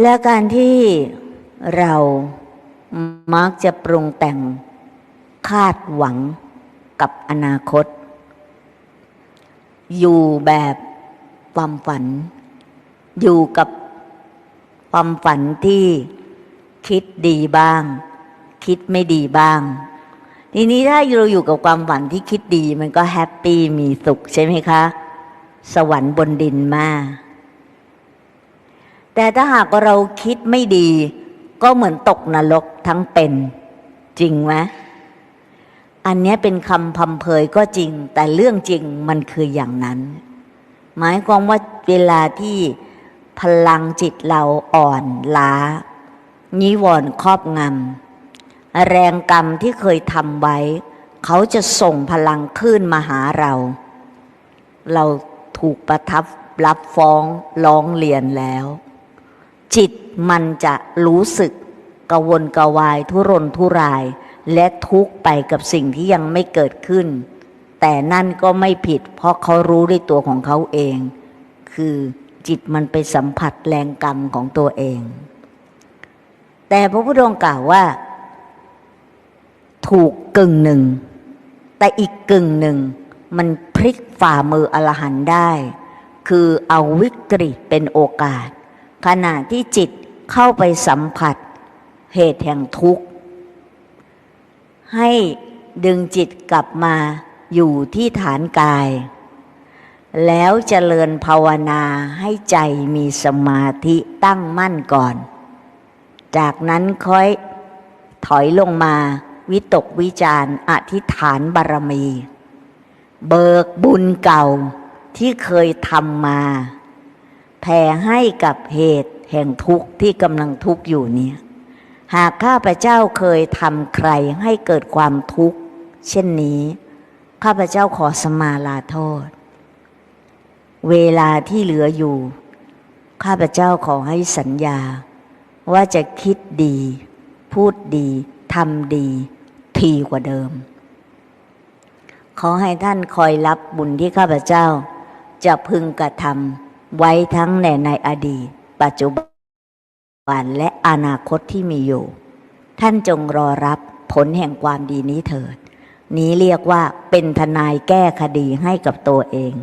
และการที่เรามักจะปรุงแต่งคาดหวังกับอนาคต อยู่แบบความฝัน อยู่กับความฝันที่คิดดีบ้าง คิดไม่ดีบ้าง ทีนี้ถ้าเราอยู่กับความฝันที่คิดดีมันก็แฮปปี้มีสุขใช่ไหมคะ สวรรค์บนดินมาก แต่ถ้าหากเราคิดไม่ดี ก็เหมือนตกนรกทั้งเป็น จริงไหมอันนี้เป็นคำพำเพยก็จริง แต่เรื่องจริงมันคืออย่างนั้น หมายความว่าเวลาที่พลังจิตเราอ่อนล้า นิวรณ์ครอบงำ แรงกรรมที่เคยทำไว้ เขาจะส่งพลังขึ้นมาหาเรา เราถูกประทับรับฟ้องร้องเรียนแล้ว จิตมันจะรู้สึกกวนกวายทุรนทุราย และทุกข์ไปกับสิ่งที่ยังไม่เกิดขึ้น แต่นั่นก็ไม่ผิด เพราะเขารู้ด้วยตัวของเขาเอง คือจิตมันไปสัมผัสแรงกรรมของตัวเอง แต่พระพุทธองค์กล่าวว่า ถูกกึ่งหนึ่ง แต่อีกกึ่งหนึ่ง มันพลิกฝ่ามืออรหันต์ได้ คือเอาวิกฤตเป็นโอกาส ขณะที่จิตเข้าไปสัมผัส เหตุแห่งทุกข์ ให้ดึงจิตกลับมาอยู่ที่ฐานกาย แล้วเจริญภาวนาให้ใจมีสมาธิตั้งมั่นก่อน จากนั้นค่อยถอยลงมาวิตกวิจารอธิษฐานบารมี เบิกบุญเก่าที่เคยทำมา แผ่ให้กับเหตุแห่งทุกข์ที่กำลังทุกข์อยู่เนี่ย หากข้าพเจ้าเคยทำใครให้เกิดความทุกข์ เช่นนี้ ข้าพเจ้าขอสมาลาโทษ เวลาที่เหลืออยู่ ข้าพเจ้าขอให้สัญญา ว่าจะคิดดี พูดดีทำดีทีกว่าเดิม ขอให้ท่านคอยรับบุญที่ข้าพเจ้า จะพึงกระทำ ไว้ทั้งในในอดีต ปัจจุบันและอนาคตที่มีอยู่ ท่านจงรอรับผลแห่งความดีนี้เถิด นี้เรียกว่าเป็นทนายแก้คดีให้กับตัวเอง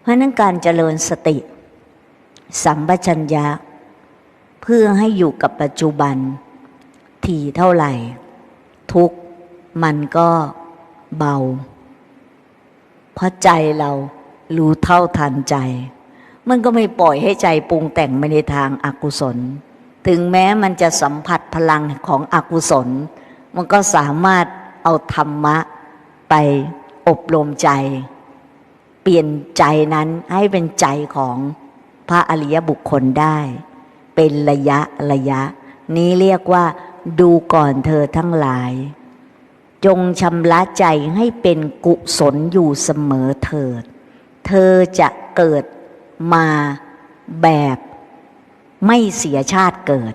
เพราะนั้นการเจริญสติ สัมปชัญญะ เพื่อให้อยู่กับปัจจุบัน ทีเท่าไหร่ ทุกมันก็เบา เพราะใจเรารู้เท่าทันใจ มันก็ไม่ปล่อยให้ใจปรุงแต่งไปในทางอากุศล ถึงแม้มันจะสัมผัสพลังของอกุศล มันก็สามารถเอาธรรมะไปอบรมใจ เปลี่ยนใจนั้นให้เป็นใจของพระอริยบุคคลได้ เป็นระยะระยะ นี้เรียกว่า ดูก่อนเธอทั้งหลาย จงชำระใจให้เป็นกุศลอยู่เสมอเถิด เธอจะเกิด มาแบบไม่เสียชาติเกิด